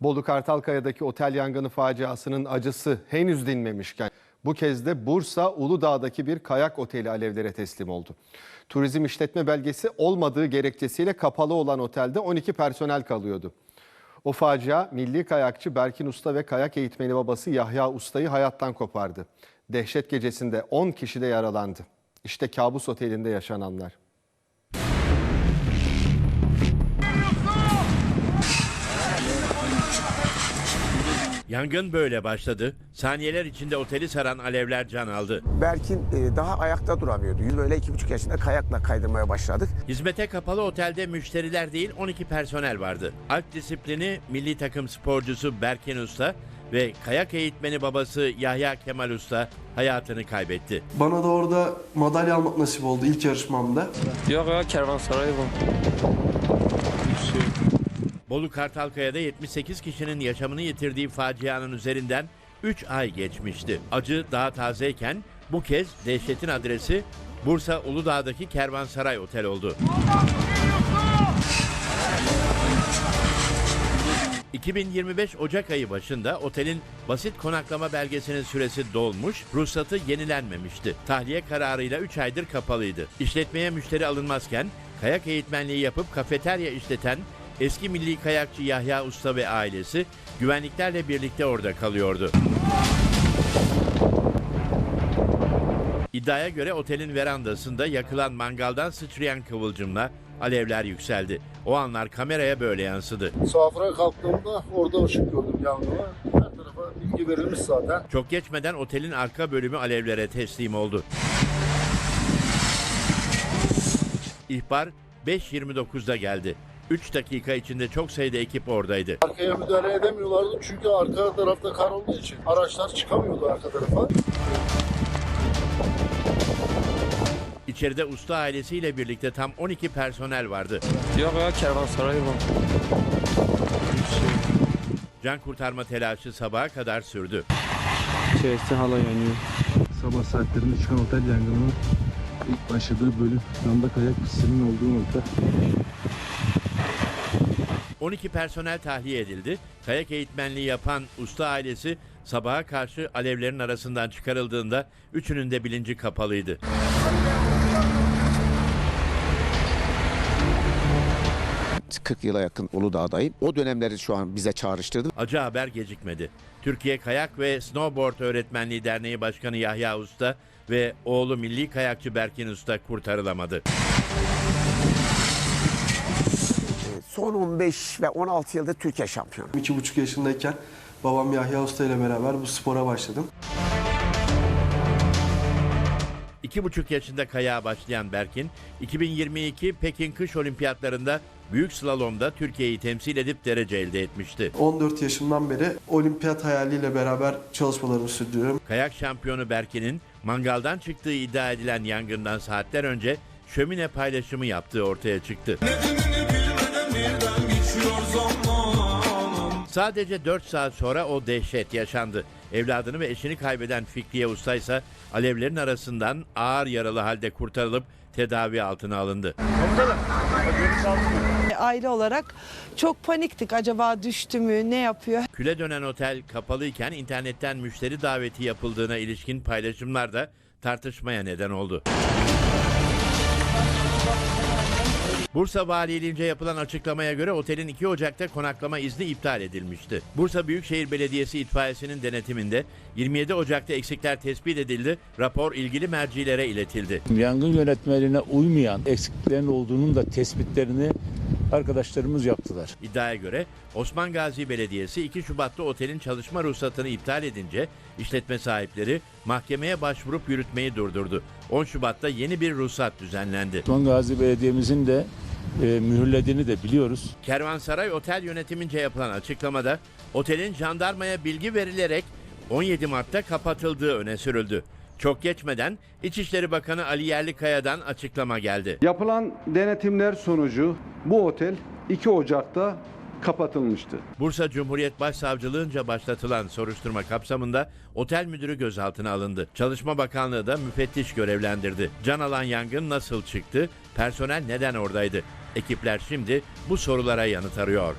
Bolu Kartalkaya'daki otel yangını faciasının acısı henüz dinmemişken bu kez de Bursa Uludağ'daki bir kayak oteli alevlere teslim oldu. Turizm işletme belgesi olmadığı gerekçesiyle kapalı olan otelde 12 personel kalıyordu. O facia milli kayakçı Berkin Usta ve kayak eğitmeni babası Yahya Usta'yı hayattan kopardı. Dehşet gecesinde 10 kişi de yaralandı. İşte kabus otelinde yaşananlar. Yangın böyle başladı. Saniyeler içinde oteli saran alevler can aldı. Berkin e, daha ayakta duramıyordu. Yüz Böyle iki buçuk yaşında kayakla kaydırmaya başladık. Hizmete kapalı otelde müşteriler değil 12 personel vardı. Alp disiplini milli takım sporcusu Berkin Usta ve kayak eğitmeni babası Yahya Kemal Usta hayatını kaybetti. Bana da orada madalya almak nasip oldu ilk yarışmamda. Yok ya kervansaray bu. Bolu Kartalkaya'da 78 kişinin yaşamını yitirdiği facianın üzerinden 3 ay geçmişti. Acı daha tazeyken bu kez dehşetin adresi Bursa Uludağ'daki Kervansaray Otel oldu. 2025 Ocak ayı başında otelin basit konaklama belgesinin süresi dolmuş, ruhsatı yenilenmemişti. Tahliye kararıyla 3 aydır kapalıydı. İşletmeye müşteri alınmazken kayak eğitmenliği yapıp kafeterya işleten eski milli kayakçı Yahya Usta ve ailesi güvenliklerle birlikte orada kalıyordu. İddiaya göre otelin verandasında yakılan mangaldan sıçrayan kıvılcımla alevler yükseldi. O anlar kameraya böyle yansıdı. Safra kalktığımda orada ışık gördüm yangına. Her tarafa bilgi verilmiş zaten. Çok geçmeden otelin arka bölümü alevlere teslim oldu. İhbar 5.29'da geldi. 3 dakika içinde çok sayıda ekip oradaydı. Arkaya müdahale edemiyorlardı çünkü arka tarafta kar olduğu için araçlar çıkamıyordu arka tarafa. İçeride usta ailesiyle birlikte tam 12 personel vardı. Yok ya kervansaray bu. Can kurtarma telaşı sabaha kadar sürdü. İçerisi hala yanıyor. Sabah saatlerinde çıkan otel yangınının ilk başladığı bölüm. Şu anda kayak pistinin olduğu nokta. 12 personel tahliye edildi. Kayak eğitmenliği yapan usta ailesi sabaha karşı alevlerin arasından çıkarıldığında üçünün de bilinci kapalıydı. Evet, 40 yıla yakın Uludağ'dayım. O dönemleri şu an bize çağrıştırdı. Acı haber gecikmedi. Türkiye Kayak ve Snowboard Öğretmenliği Derneği Başkanı Yahya Usta ve oğlu milli kayakçı Berkin Usta kurtarılamadı. Son 15 ve 16 yıldır Türkiye şampiyonu. İki buçuk yaşındayken babam Yahya Usta ile beraber bu spora başladım. İki buçuk yaşında kayağa başlayan Berkin, 2022 Pekin Kış Olimpiyatlarında büyük slalomda Türkiye'yi temsil edip derece elde etmişti. 14 yaşımdan beri olimpiyat hayaliyle beraber çalışmalarımı sürdürüyorum. Kayak şampiyonu Berkin'in mangaldan çıktığı iddia edilen yangından saatler önce şömine paylaşımı yaptığı ortaya çıktı. Sadece 4 saat sonra o dehşet yaşandı. Evladını ve eşini kaybeden Fikriye Usta ise alevlerin arasından ağır yaralı halde kurtarılıp tedavi altına alındı. aile olarak çok paniktik. Acaba düştü mü, ne yapıyor? Küle dönen otel kapalıyken internetten müşteri daveti yapıldığına ilişkin paylaşımlar da tartışmaya neden oldu. Bursa Valiliğince yapılan açıklamaya göre otelin 2 Ocak'ta konaklama izni iptal edilmişti. Bursa Büyükşehir Belediyesi itfaiyesinin denetiminde 27 Ocak'ta eksikler tespit edildi, rapor ilgili mercilere iletildi. Yangın yönetmeliğine uymayan eksikliklerin olduğunun da tespitlerini arkadaşlarımız yaptılar. İddiaya göre Osman Gazi Belediyesi 2 Şubat'ta otelin çalışma ruhsatını iptal edince işletme sahipleri mahkemeye başvurup yürütmeyi durdurdu. 10 Şubat'ta yeni bir ruhsat düzenlendi. Osman Gazi Belediye'mizin de e, mühürlediğini de biliyoruz. Kervansaray Otel yönetimince yapılan açıklamada otelin jandarmaya bilgi verilerek 17 Mart'ta kapatıldığı öne sürüldü. Çok geçmeden İçişleri Bakanı Ali Yerlikaya'dan açıklama geldi. Yapılan denetimler sonucu bu otel 2 Ocak'ta kapatılmıştı. Bursa Cumhuriyet Başsavcılığınca başlatılan soruşturma kapsamında otel müdürü gözaltına alındı. Çalışma Bakanlığı da müfettiş görevlendirdi. Can alan yangın nasıl çıktı? Personel neden oradaydı? Ekipler şimdi bu sorulara yanıt arıyor.